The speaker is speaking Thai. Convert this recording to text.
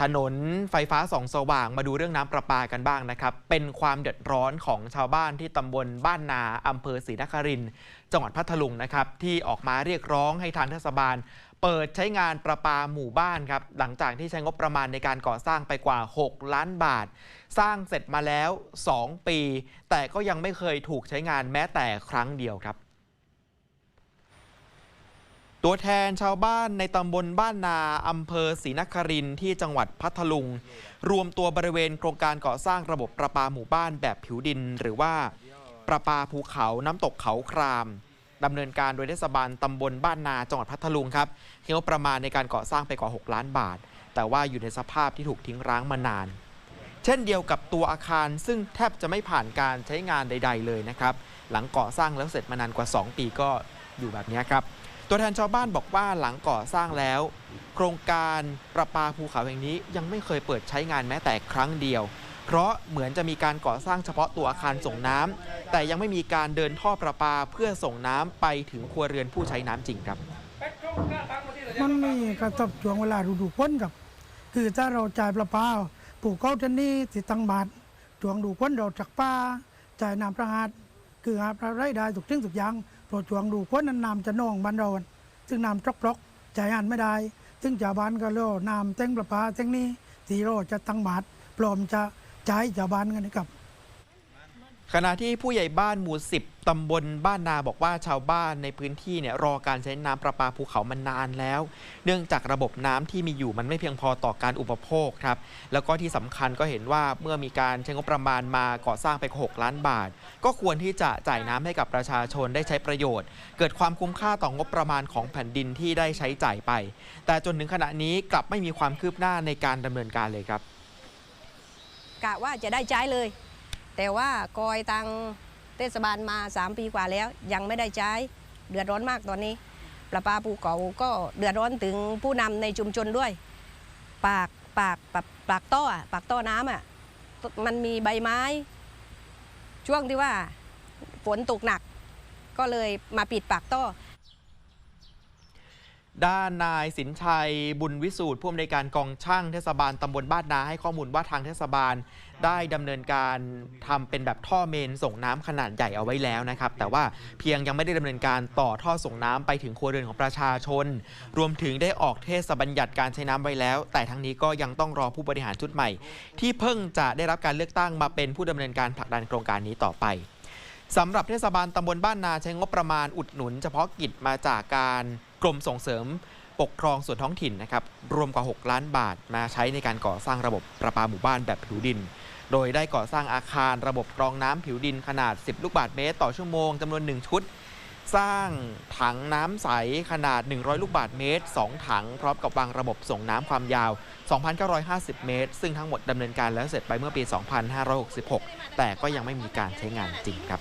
ถนนไฟฟ้าสองสว่างมาดูเรื่องน้ำประปากันบ้างนะครับ เป็นความเดือดร้อนของชาวบ้านที่ตำบลบ้านนาอำเภอศรีนครินจังหวัดพัทลุงนะครับ ที่ออกมาเรียกร้องให้ทางเทศบาล เปิดใช้งานประปาหมู่บ้านครับ หลังจากที่ใช้งบประมาณในการก่อสร้างไปกว่า 6 ล้านบาท สร้างเสร็จมาแล้ว 2 ปี แต่ก็ยังไม่เคยถูกใช้งานแม้แต่ครั้งเดียวครับ ตัวแทนชาวบ้านในตำบลบ้านนาอำเภอศรีนครินทร์ที่จังหวัดพัทลุง รวมตัวบริเวณโครงการก่อสร้างระบบประปาหมู่บ้านแบบผิวดิน หรือว่าประปาภูเขาน้ำตกเขาครามดำเนินการโดยเทศบาลตำบลบ้านนาจังหวัดพัทลุงครับที่งบประมาณในการก่อสร้างไปกว่า 6 ล้านบาท แต่ว่าอยู่ในสภาพที่ถูกทิ้งร้างมานาน เช่นเดียวกับตัวอาคารซึ่งแทบจะไม่ผ่านการใช้งานใด ๆ เลยนะครับ หลังก่อสร้างแล้วเสร็จมานานกว่า 2 ปีก็อยู่แบบนี้ครับ ตัวแทนชาวบ้านบอกว่าหลังก่อสร้างแล้ว โครงการประปาภูเขาแห่งนี้ยังไม่เคยเปิดใช้งานแม้แต่ครั้งเดียว เพราะเหมือนจะมีการก่อสร้างเฉพาะตัวอาคารส่งน้ำแต่ยังไม่มีการเดินท่อประปาเพื่อส่งน้ำไปถึงครัวเรือนผู้ใช้น้ำจริงครับ มันมีกระทบช่วงเวลาฤดูฝนครับ คือถ้าเราจ่ายประปาปลูกเขาทันนี้ติดตังบาทช่วงดูฝนเราจักป้าจ่ายน้ำประหารคือหาประไรได้ถูกทิ้งถูกยาง พรวจช่วงดูคนนั้นน้ำจะนองบ้านเราซึ่งน้ำจกปลอกจ่ายอันไม่ได้ ซึ่งชาวบ้านก็เล่าน้ำเต้งประปาเต้งนี้สีโรจะตั้งบาทปลอมจะจ่ายชาวบ้านกันนะครับ ขณะที่ผู้ใหญ่บ้านหมู่ 10 ตำบลบ้านนาบอกว่าชาวบ้านในพื้นที่เนี่ยรอการใช้น้ำประปาภูเขามานานแล้ว เนื่องจากระบบน้ำที่มีอยู่มันไม่เพียงพอต่อการอุปโภคครับ แล้วก็ที่สำคัญก็เห็นว่าเมื่อมีการใช้งบประมาณมาก่อสร้างไป 6 ล้านบาท ก็ควรที่จะจ่ายน้ำให้กับประชาชนได้ใช้ประโยชน์ เกิดความคุ้มค่าต่องบประมาณของแผ่นดินที่ได้ใช้จ่ายไป แต่จนถึงขณะนี้กลับไม่มีความคืบหน้าในการดำเนินการเลยครับกะว่าจะได้ใช้เลย แต่ว่ากอยตังเทศบาลมา 3 ปีกว่าแล้ว ยังไม่ได้ใช้เดือดร้อนมากตอนนี้ประปาภูเขาก็เดือดร้อนถึงผู้นำในชุมชนด้วย ปากปากปากปากต้อปากต้อน้ำอะมันมีใบไม้ ช่วงที่ว่าฝนตกหนัก ก็เลยมาปิดปากต้อ ด้านนายสินชัยบุญวิสูตรผู้อำนวยการกองช่างเทศบาลตำบลบ้านนาให้ข้อมูลว่าทางเทศบาลได้ดำเนินการทำเป็นแบบท่อเมนส่งน้ำขนาดใหญ่เอาไว้แล้วนะครับ แต่ว่าเพียงยังไม่ได้ดำเนินการต่อท่อส่งน้ำไปถึงครัวเรือนของประชาชน รวมถึงได้ออกเทศบัญญัติการใช้น้ำไว้แล้ว แต่ทั้งนี้ก็ยังต้องรอผู้บริหารชุดใหม่ ที่เพิ่งจะได้รับการเลือกตั้งมาเป็นผู้ดำเนินการผลักดันโครงการนี้ต่อไปสำหรับเทศบาลตำบลบ้านนาใช้งบประมาณอุดหนุน เฉพาะกิจมาจากการ กรมส่งเสริมปกครองส่วนท้องถิ่นนะครับรวมกว่า 6 ล้านบาทมาใช้ในการก่อสร้างระบบประปาหมู่บ้านแบบผิวดิน โดยได้ก่อสร้างอาคารระบบกรองน้ำผิวดินขนาด 10 ลูกบาศก์เมตร ต่อชั่วโมงจำนวน 1 ชุด สร้างถังน้ำใสขนาด 100 ลูกบาศก์เมตร 2 ถัง พร้อมกับวางระบบส่งน้ำความยาว 2,950 เมตร ซึ่งทั้งหมดดำเนินการแล้วเสร็จไปเมื่อปี 2566 แต่ก็ยังไม่มีการใช้งานจริงครับ